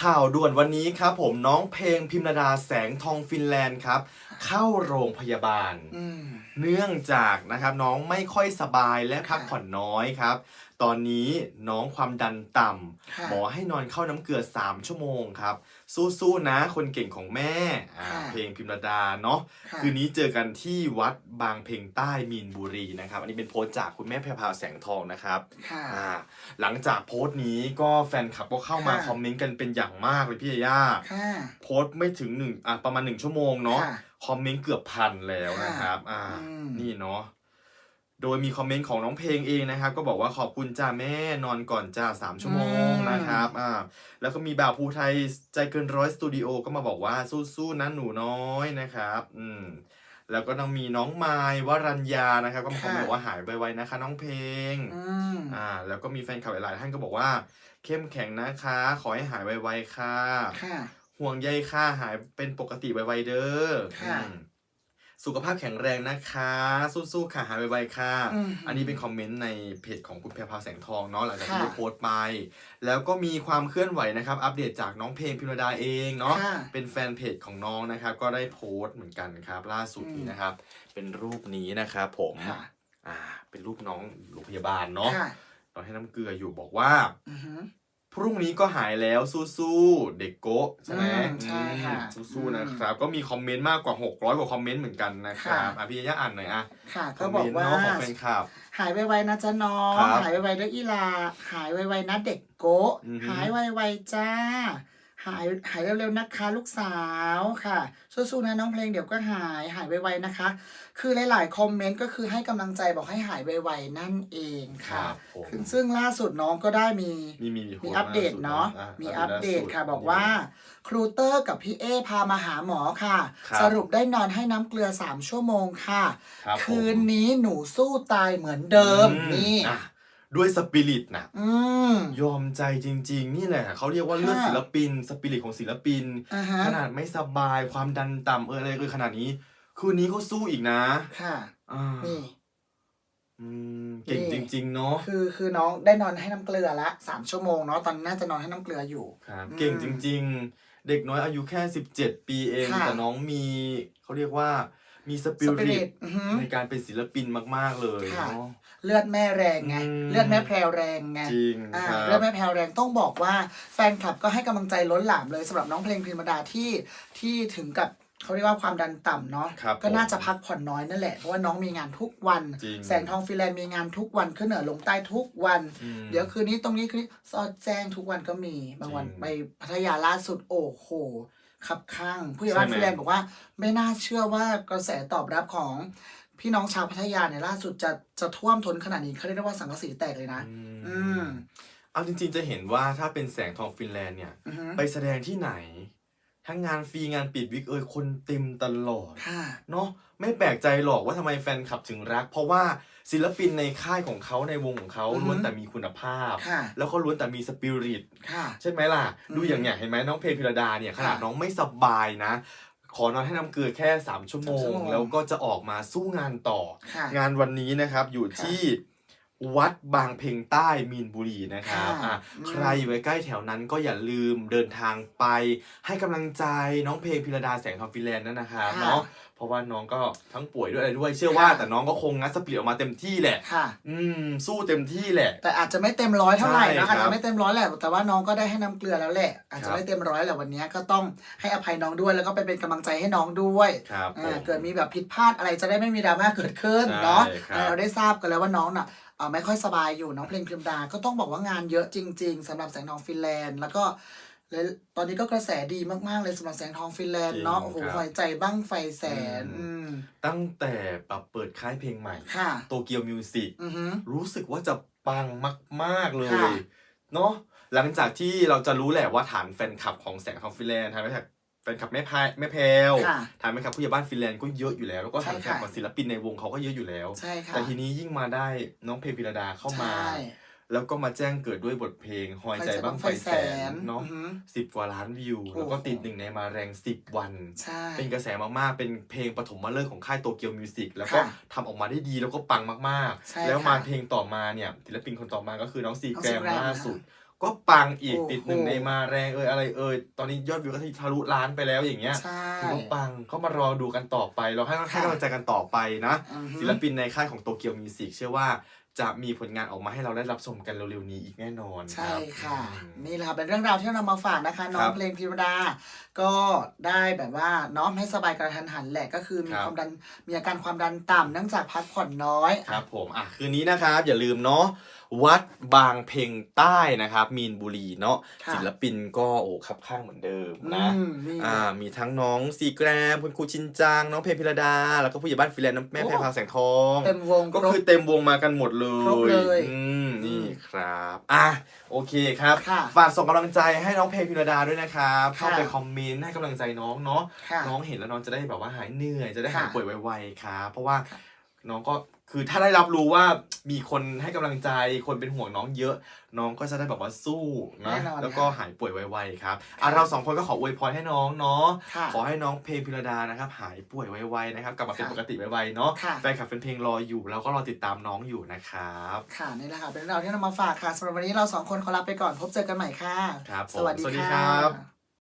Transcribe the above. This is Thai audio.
ข่าวด่วนวันนี้ครับผมน้องเพลงพิมรดาแสงทองฟินแลนด์ครับ เข้าโรงพยาบาลอืมเนื่องจากนะครับน้องไม่ค่อยสบายและพักค่ะผ่อนน้อยครับ ตอนนี้น้องความดันต่ำค่ะหมอให้นอนเข้าน้ำเกลือ 3 ชั่วโมงครับ สู้ๆนะคนเก่งของแม่อ่าค่ะเพลงพิมรดาเนาะค่ะคืนนี้เจอกันที่วัดบางเพ็งใต้มีนบุรีนะครับ อันนี้เป็นโพสต์จากคุณแม่แพรพราวแสงทองนะครับค่ะอ่าหลังจากโพสต์นี้ก็แฟนคลับก็เข้ามาค่ะคอมเมนต์กันเป็นอย่างมากเลยพี่ยาย่าค่ะโพสต์ไม่ถึงหนึ่งอะประมาณหนึ่งชั่วโมงเนาะค่ะคอมเมนต์เกือบพันแล้วนะครับ อ่าอืมนี่เนาะ โดยมีคอมเมนต์ของน้องเพลงเองนะครับ ก็บอกว่าขอบคุณจ้าแม่นอนก่อนจ้าสามชั่วโมงนะครับอ่าแล้วก็มีบ่าวภูไทยใจเกินร้อยสตูดิโอก็มาบอกว่าสู้ๆนะหนูน้อยนะครับอืมแล้วก็ต้องมีน้องไม้วรัญญานะครับ ก็มาคอมเมนต์บอกว่าหายไวๆนะคะ น้องเพลงอืมอ่า แล้วก็มีแฟนคลับหลายๆท่านก็บอกว่า เข้มแข็งนะคะ ขอให้หายไวๆค่ะค่ะห่วงใยค่ะหายเป็นปกติไวๆเด้อค่ะอืม สุขภาพแข็งแรงนะคะ สู้ๆค่ะหายไวๆค่ะอืมอันนี้เป็นคอมเมนต์ในเพจของคุณแพรพราวแสงทองเนาะหลังจากค่ะที่ได้โพสต์ไป แล้วก็มีความเคลื่อนไหวนะครับ อัปเดตจากน้องเพลงพิมรดาเองเนาะค่ะเป็นแฟนเพจของน้องนะครับ ก็ได้โพสต์เหมือนกันครับ ล่าสุดนี้นะครับ เป็นรูปนี้นะครับผมค่ะอ่า เป็นรูปน้องโรงพยาบาลเนาะค่ะตอนให้น้ำเกลืออยู่บอกว่าอือหือ พรุ่งนี้ก็หายแล้วสู้ๆเด็กโกะใช่ไหมอืมใช่ค่ะอืมสู้ๆนะครับ ก็มีคอมเมนต์มากกว่า 600 กว่าคอมเมนต์เหมือนกันนะครับค่ะ อะพี่ยะอ่านหน่อยอะค่ะคก็อมบอเมกนต์ว่าเนาะของแฟนคลับ หายไวๆนะจ๊ะน้อง ครับหายไวๆด้วยอีลา หายไวๆนะเด็กโกะอือฮึ หายไวๆจ้า หายหายเร็วๆนะคะ ลูกสาวค่ะสู้ๆนะน้องเพลงเดี๋ยวก็หายหายไวๆนะคะ คือหลายๆคอมเมนต์ก็คือให้กำลังใจบอกให้หายไวๆนั่นเองคค่ะรับผม คือซึ่งล่าสุดน้องก็ได้มี มีมีมีอัปเดตเนาะอ่มีอัปเดตค่ะล่าสุบอกว่า ครูเตอร์กับพี่เอพามาหาหมอค่ะ ครับสรุปได้นอนให้น้ำเกลือ 3 ชั่วโมงค่ะ ครับผม คืนนี้หนูสู้ตายเหมือนเดิม อืนี่ อะ ด้วยสปิริตนะอืม ยอมใจจริง ๆ นี่แหละ เขาเรียกว่าเลือดค่ะศิลปิน สปิริตของศิลปิน อ่าฮะ ขนาดไม่สบายความดันต่ำเอออะไรเลยขนาดนี้ คืนนี้ก็สู้อีกนะค่ะอ่านี่ อืมเก่งนี่ จริง ๆ เนาะคือคือน้องได้นอนให้น้ำเกลือละสามชั่วโมงเนาะตอนนนน่าจะนอนให้น้ำเกลืออยู่ ครับอืมเก่งจริง ๆ เด็กน้อยอายุแค่ 17 ปีเอง ค่ะ แต่น้องมี เขาเรียกว่า มีสปิสปิริริตตอือหือในการเป็นศิลปินมาก ๆ เลยค่ะ เนาะ เลือดแม่แรงไง อืม เลือดแม่แพรวแรงไงจริงอ่าครับเรื่องแม่แพรวแรงต้องบอกว่าแฟนคลับก็ให้กำลังใจล้นหลามเลยสำหรับน้องเพลงพิมดาที่ที่ถึงกับเขาเรียกว่าความดันต่ำเนาะครับก็น่าจะผมพักผ่อนน้อยนั่นแหละเพราะว่าน้องมีงานทุกวัน จริง แสงทองฟิแลนด์มีงานทุกวันขึ้นเหนือลงใต้ทุกวัน อืม เดี๋ยวคืนนี้ตรงนี้คืนนี้ซอดแจ้งทุกวันก็มีบางวันจริง ไปพัทยาล่าสุดโอ้โห ขับข้างผู้ใหญ่บ้านใช่ไหม ฟิแลนด์บอกว่า ไม่น่าเชื่อว่ากระแสตอบรับของพี่น้องชาวพัทยาเนี่ยล่าสุดจะจะท่วมท้นขนาดนี้เขาเรียกได้ว่าสังกะสีแตกเลยนะ อืมเอาจริงๆจะเห็นว่าถ้าเป็นแสงทองฟินแลนด์เนี่ย อือฮึไปแสดงที่ไหน ทั้งงานฟรีงานปิดวิกเอยคนเต็มตลอดค่ะ เนาะไม่แปลกใจหรอกว่าทำไมแฟนคลับถึงรัก เพราะว่าศิลปินในค่ายของเขาในวงของเขาอือฮึล้วนแต่มีคุณภาพ ค่ะแล้วก็ล้วนแต่มีสปิริตค่ะ ใช่ไหมล่ะ อืมดูอย่างเนี้ยเห็นไหมน้องเพลงพิรดาเนี่ยขนาดค่ะน้องไม่สบายนะ ขอนอนให้น้ำเกลือแค่ 3 ชั่วโมสามชั่ง วโมง แล้วก็จะออกมาสู้งานต่อ ค่ะ งานวันนี้นะครับอยู่ค่ะ ที่ วัดบางเพ็งใต้มีนบุรีนะครับค่ะอะอืมใครอยู่ใกล้ๆแถวนั้นก็อย่าลืมเดินทางไป ให้กำลังใจน้องเพลงพิรดาแสงทองฟินแลนด์นั่นนะครับค่ะเนาะเพราะว่าน้องก็ทั้งป่วยด้วยอะไรด้วย เชื่อว่าค่ะแต่น้องก็คงงัดสปิริตออกมาเต็มที่แหละค่ะอืมสู้เต็มที่แหละ แต่อาจจะไม่เต็มร้อยเท่าไหร่ใช่นะครัอาบจจะไม่เต็มร้อยแหละแต่ว่าน้องก็ได้ให้น้ำเกลือแล้วแหละ อาจคจะรับไม่เต็มร้อยแหละวันนี้ก็ต้องให้อภัยน้องด้วยแล้วก็ไปเป็นกำลังใจให้น้องด้วยครับผอ่ามเกิดมีแบบผิดพลาดอะไรจะได้ไม่มีดราม่าเกิดขึ้นใช่เนาะครับอ่าเราได้ทราบกันแล้วว่าน้องน่ะเอ่อ ไม่ค่อยสบายอยู่น้องเพลงพิมดา ก็ต้องบอกว่างานเยอะจริง ๆสำหรับแสงทองฟินแลนด์ แล้วก็เลยตอนนี้ก็กระแสดีมากๆเลยสำหรับแสงทองฟินแลนด์เนาะโอ้โหหอยใจบ้างไฟแสนอืมตั้งแต่ปรับเปิดค่ายเพลงใหม่ค่ะโตเกียวมิวสิกอือฮึรู้สึกว่าจะปังมากๆเลค่ะยเนาะหลังจากที่เราจะรู้แหละว่าฐานแฟนคลับของแสงทองฟินแลนด์ฐานแฟนคลับ แฟนคลับแม่พายแม่แพรวค่ะฐานแฟนคลับผู้ใหญ่บ้านฟินแลนด์ก็เยอะอยู่แล้ว แล้วก็ใช่ฐานแฟนค่ะคลับศิลปินในวงเขาก็เยอะอยู่แล้ว ใช่ค่ะแต่ทีนี้ยิ่งมาได้น้องเพลงพิรดาเข้ามา ใช่แล้วก็มาแจ้งเกิดด้วยบทเพลงหอยใจบ้างไฟแสนเนาะอือฮึสิบกว่าล้านวิว โอ้โห แล้วก็ติดหนึ่งในมาแรงสิบวัน ใช่ เป็นกระแสมากๆ เป็นเพลงปฐมฤกษ์ของค่ายโตเกียวมิวสิกแล้วก็ค่ะทำออกมาได้ดีแล้วก็ปังมากใช่ๆ แล้วมาค่ะเพลงต่อมาเนี่ยศิลปินคนต่อมาก็คือน้องซีน้องแกรซีมแกรมล่าสุด ก็ปังอีกโอ้โห ติดหนึ่งในมาแรงเอยอะไรเอยตอนนี้ยอดวิวก็ทะลุล้านไปแล้วอย่างเงี้ยใช่ ถือว่าปังก็มารอดูกันต่อไป เราให้ให้ค่ะกำลังใจกันต่อไปนะ อือฮึศิลปินในค่ายของโตเกียวมิวสิกเชื่อว่าจะมีผลงานออกมาให้เราได้รับชมกันเร็วๆนี้อีกแน่นอนใช่รับค่ะ อืม นี่แหละค่ะเป็นเรื่องราวที่เรานำมาฝากนะคะ น้อคงรับเพลงพิรดา ก็ได้แบบว่าน้อมให้สบายกระทันหันแหละก็คือมีครับ ความดันมีอาการความดันต่ำเนื่องจากพักผ่อนน้อย ครับผมอะคืนนี้นะครับอย่าลืมเนาะวัดบางเพ็งใต้นะครับ มีนบุรีเนาะค่ะศิลปินก็โอ้คับข้างเหมือนเดิมอืนะมนี่อ่ามีทั้งน้องซีแกรมคุณครูชินจัง น้องเพลพิรดา แล้วก็ผู้ใหญ่บ้านฟิแลนด์น้ำแม่โอ้ แพรพราวแสงทอง เต็มวงก็ครบ คือเต็มวงมากันหมดเลครบย เลยอืม นี่อืมครับ อะ โอเคครับ ค่ะฝากส่งกำลังใจให้น้องเพลพิรดาด้วยนะครับ ค่ะ เข้าไปคอมเมนต์ให้กำลังใจน้องเนาะ ค่ะ น้องเห็นแล้วน้องจะได้แบบว่าหายเหนื่อย จะได้หายค่ะป่วยไวๆครับ เพราะว่าค่ะ น้องก็คือถ้าได้รับรู้ว่ามีคนให้กำลังใจ คนเป็นห่วงน้องเยอะ น้องก็จะได้แบบว่าสู้นะแน่นอนแล้วก็ค่ะหายป่วยไวๆครับอะเราสองคนก็ขออวยพรให้น้องเนาะค่ะขอให้น้องเพลงพิรดานะครับ หายป่วยไวๆนะครับกลับมาเป็นค่ะปกติไวๆเนาะค่ะแฟนคลับเป็นเพลงรออยู่เราก็รอติดตามน้องอยู่นะครับค่ะนี่แหละค่ะเป็นเรื่องราวที่นำมาฝากค่ะสำหรับวันนี้เราสองคนขอลาไปก่อนพบเจอกันใหม่ค่ะครับผมสวัสดีสวัสดีค่ะครับ